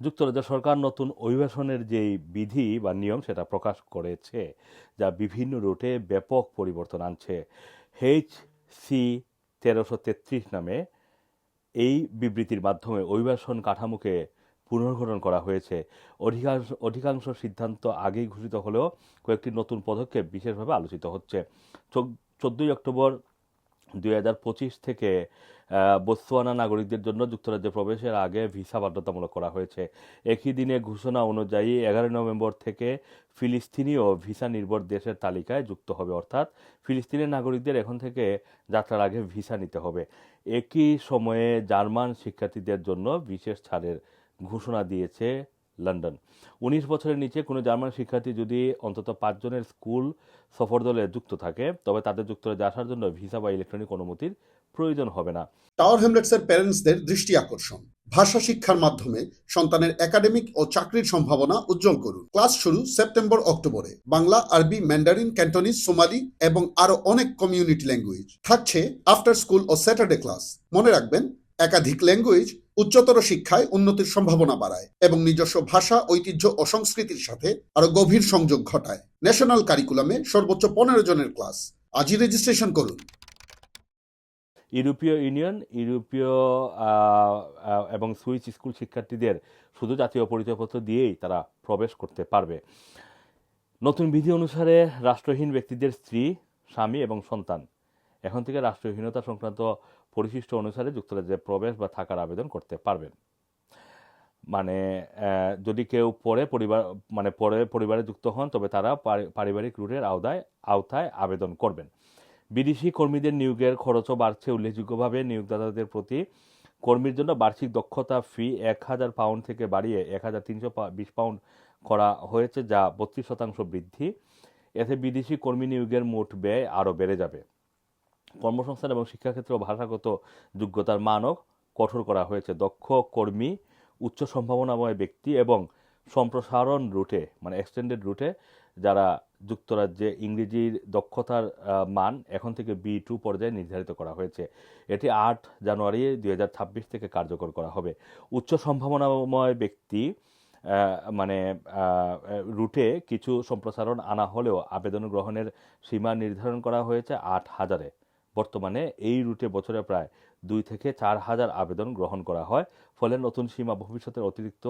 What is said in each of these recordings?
যুক্তরাজ্য সরকার নতুন অভিবাসনের যেই বিধি বা নিয়ম সেটা প্রকাশ করেছে, যা বিভিন্ন রুটে ব্যাপক পরিবর্তন আনছে। এইচ সি তেরোশো তেত্রিশ নামে এই বিবৃতির মাধ্যমে অভিবাসন কাঠামোকে পুনর্গঠন করা হয়েছে। অধিকাংশ অধিকাংশ সিদ্ধান্ত আগেই ঘোষিত হলেও কয়েকটি নতুন পদক্ষেপ বিশেষভাবে আলোচিত হচ্ছে। চোদ্দই অক্টোবর দুই হাজার পঁচিশ থেকে বোতসোয়ানা নাগরিকদের জন্য যুক্তরাজ্যে প্রবেশের আগে ভিসা বাধ্যতামূলক করা হয়েছে। একই দিনে ঘোষণা অনুযায়ী এগারোই নভেম্বর থেকে ফিলিস্তিনিও ভিসা নির্ভর দেশের তালিকায় যুক্ত হবে, অর্থাৎ ফিলিস্তিনের নাগরিকদের এখন থেকে যাত্রার আগে ভিসা নিতে হবে। একই সময়ে জার্মান শিক্ষার্থীদের জন্য বিশেষ ছাড়ের ঘোষণা দিয়েছে লন্ডন। উনিশ বছরের নিচে কোনো জার্মান শিক্ষার্থী যদি অন্তত পাঁচজনের স্কুল সফর দলে যুক্ত থাকে, তবে তাদের যুক্তরাজ্যে আসার জন্য ভিসা বা ইলেকট্রনিক অনুমতির প্রয়োজন হবে না। টাওয়ার হ্যামলেটসের প্যারেন্টসদের দৃষ্টি আকর্ষণ। ভাষা শিক্ষার মাধ্যমে সন্তানের একাডেমিক ও চাকরির সম্ভাবনা উজ্জ্বল করুন। ক্লাস শুরু সেপ্টেম্বর, অক্টোবরে। বাংলা, আরবি, ম্যান্ডারিন, ক্যান্টনিজ, সোমালি এবং আরও অনেক কমিউনিটি ল্যাঙ্গুয়েজ। থাকছে আফটার স্কুল ও স্যাটারডে ক্লাস। মনে রাখবেন, একাধিক ল্যাঙ্গুয়েজ উচ্চতর শিক্ষায় উন্নতির সম্ভাবনা বাড়ায় এবং নিজস্ব ভাষা, ঐতিহ্য ও সংস্কৃতির সাথে আরও গভীর সংযোগ ঘটায়। ন্যাশনাল কারিকুলামে সর্বোচ্চ পনেরো জনের ক্লাস। আজই রেজিস্ট্রেশন করুন। ইউরোপীয় ইউনিয়ন, ইউরোপীয় এবং সুইস স্কুল শিক্ষার্থীদের শুধু জাতীয় পরিচয়পত্র দিয়েই তারা প্রবেশ করতে পারবে। নতুন বিধি অনুসারে রাষ্ট্রহীন ব্যক্তিদের স্ত্রী, স্বামী এবং সন্তান। এখন থেকে রাষ্ট্রহীনতা সংক্রান্ত পরিশিষ্ট অনুসারে যুক্তরাজ্যে প্রবেশ বা থাকার আবেদন করতে পারবেন। মানে যদি কেউ পরে পরিবার মানে পরে পরিবারে যুক্ত হন, তবে তারা পারিবারিক রুটের আওতায় আওতায় আবেদন করবেন। বিদেশি কর্মীদের নিয়োগের খরচও বাড়ছে। উল্লেখযোগ্যভাবে নিয়োগদাতাদের প্রতি কর্মীর জন্য বার্ষিক দক্ষতা ফি এক হাজার পাউন্ড থেকে বাড়িয়ে এক হাজার তিনশো বিশ পাউন্ড করা হয়েছে, যা বত্রিশ শতাংশ বৃদ্ধি। এতে বিদেশি কর্মী নিয়োগের মোট ব্যয় আরও বেড়ে যাবে। কর্মসংস্থান এবং শিক্ষাক্ষেত্রে ভাষাগত যোগ্যতার মানও কঠোর করা হয়েছে। দক্ষ কর্মী, উচ্চ সম্ভাবনাময় ব্যক্তি এবং সম্প্রসারণ রুটে মানে এক্সটেন্ডেড রুটে যারা যুক্তরাজ্যে ইংরেজির দক্ষতার মান এখন থেকে বি টু পর্যায়ে নির্ধারিত করা হয়েছে। এটি আট জানুয়ারি দু হাজার ছাব্বিশ থেকে কার্যকর করা হবে। উচ্চ সম্ভাবনাময় ব্যক্তি মানে রুটে কিছু সম্প্রসারণ আনা হলেও আবেদন গ্রহণের সীমা নির্ধারণ করা হয়েছে আট হাজারে। বর্তমানে এই রুটে বছরে প্রায় দুই থেকে চার হাজার আবেদন গ্রহণ করা হয়, ফলে নতুন সীমা ভবিষ্যতের অতিরিক্ত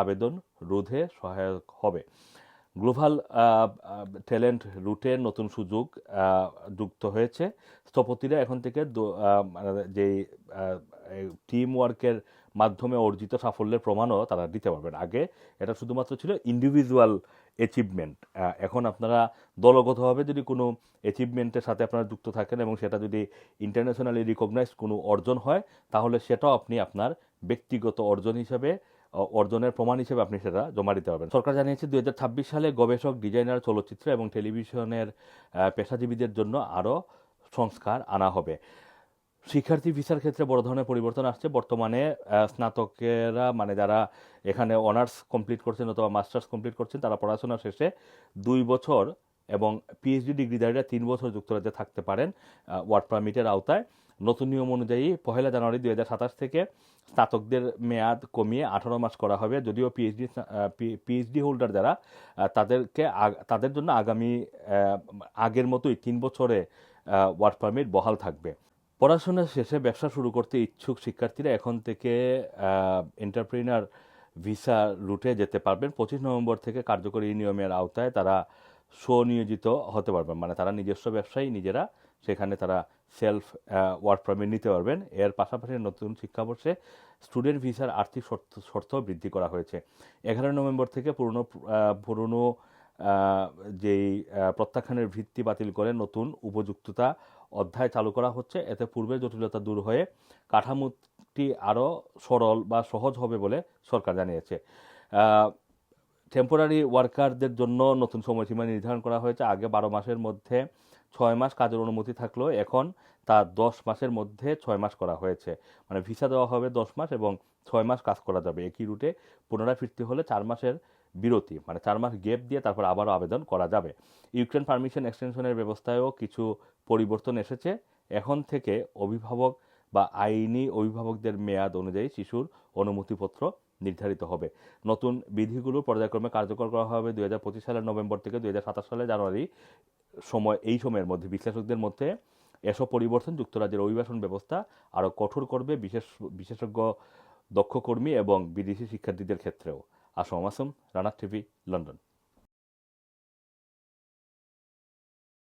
আবেদন রোধে সহায়ক হবে। গ্লোবাল ট্যালেন্ট রুটে নতুন সুযোগ যুক্ত হয়েছে। স্থপতিরা এখন থেকে মানে যেই টিম ওয়ার্কের মাধ্যমে অর্জিত সাফল্যের প্রমাণও তারা দিতে পারবেন। আগে এটা শুধুমাত্র ছিল ইন্ডিভিজুয়াল অ্যাচিভমেন্ট এখন আপনারা দলগতভাবে যদি কোনো অ্যাচিভমেন্টের সাথে আপনারা যুক্ত থাকেন এবং সেটা যদি ইন্টারন্যাশনালি রিকগনাইজ কোনো অর্জন হয়, তাহলে সেটাও আপনি আপনার ব্যক্তিগত অর্জন হিসাবে অর্জনের প্রমাণ হিসেবে আপনি সেটা জমা দিতে পারবেন। সরকার জানিয়েছে দু হাজার ছাব্বিশ সালে গবেষক, ডিজাইনার, চলচ্চিত্র এবং টেলিভিশনের পেশাজীবীদের জন্য আরও সংস্কার আনা হবে। শিক্ষার্থী ভিসার ক্ষেত্রে বড় ধরনের পরিবর্তন আসছে। বর্তমানে স্নাতকেরা মানে যারা এখানে অনার্স কমপ্লিট করছেন অথবা মাস্টার্স কমপ্লিট করছেন, তারা পড়াশোনা শেষে দুই বছর এবং পিএইচডি ডিগ্রিধারীরা তিন বছর যুক্তরাজ্যে থাকতে পারেন ওয়ার্ক পারমিটের আওতায়। নতুন নিয়ম অনুযায়ী পহেলা জানুয়ারি দু হাজার সাতাশ থেকে স্নাতকদের মেয়াদ কমিয়ে আঠারো মাস করা হবে। যদিও পিএইচডি পিএইচডি হোল্ডার যারা তাদেরকে তাদের জন্য আগামী আগের মতোই তিন বছরে ওয়ার্ক পারমিট বহাল থাকবে। পড়াশোনা শেষে ব্যবসা শুরু করতে ইচ্ছুক শিক্ষার্থীরা এখন থেকে এন্টারপ্রিনার ভিসা রুটে যেতে পারবেন। পঁচিশ নভেম্বর থেকে কার্যকরী নিয়মের আওতায় তারা স্বনিয়োজিত হতে পারবেন। মানে তারা নিজস্ব ব্যবসায়ী, নিজেরা সেখানে তারা সেলফ ওয়ার্ক পারমিট নিতে পারবেন। এর পাশাপাশি নতুন শিক্ষাবর্ষে স্টুডেন্ট ভিসার আর্থিক শর্ত শর্ত বৃদ্ধি করা হয়েছে। এগারো নভেম্বর থেকে পুরনো পুরনো যেই প্রত্যাখ্যানের ভিত্তি বাতিল করে নতুন উপযুক্ততা অধ্যায় চালু করা হচ্ছে, এতে পূর্বের জটিলতা দূর হয়ে কাঠামোটি আরও সরল বা সহজ হবে বলে সরকার জানিয়েছে। টেম্পোরারি ওয়ার্কারদের জন্য নতুন সময়সীমা নির্ধারণ করা হয়েছে। আগে বারো মাসের মধ্যে ছয় মাস কাজের অনুমতি থাকলেও এখন তা দশ মাসের মধ্যে ছয় মাস করা হয়েছে। মানে ভিসা দেওয়া হবে দশ মাস এবং ছয় মাস কাজ করা যাবে। একই রুটে পুনরায় ফিরতে হলে চার মাসের বিরতি মানে চার মাস গ্যাপ দিয়ে তারপর আবারও আবেদন করা যাবে। ইউক্রেন পারমিশন এক্সটেনশনের ব্যবস্থায়ও কিছু পরিবর্তন এসেছে। এখন থেকে অভিভাবক বা আইনি অভিভাবকদের মেয়াদ অনুযায়ী শিশুর অনুমতিপত্র নির্ধারিত হবে। নতুন বিধিগুলো পর্যায়ক্রমে কার্যকর করা হবে দুই হাজার পঁচিশ সালের নভেম্বর থেকে দুই সালের জানুয়ারি সময়, এই সময়ের মধ্যে। বিশ্লেষকদের মধ্যে এসব পরিবর্তন যুক্তরাজ্যের অভিবাসন ব্যবস্থা আরও কঠোর করবে বিশেষ, বিশেষজ্ঞ, দক্ষ কর্মী এবং বিদেশি শিক্ষার্থীদের ক্ষেত্রেও। Assam Assam Rana TV, London.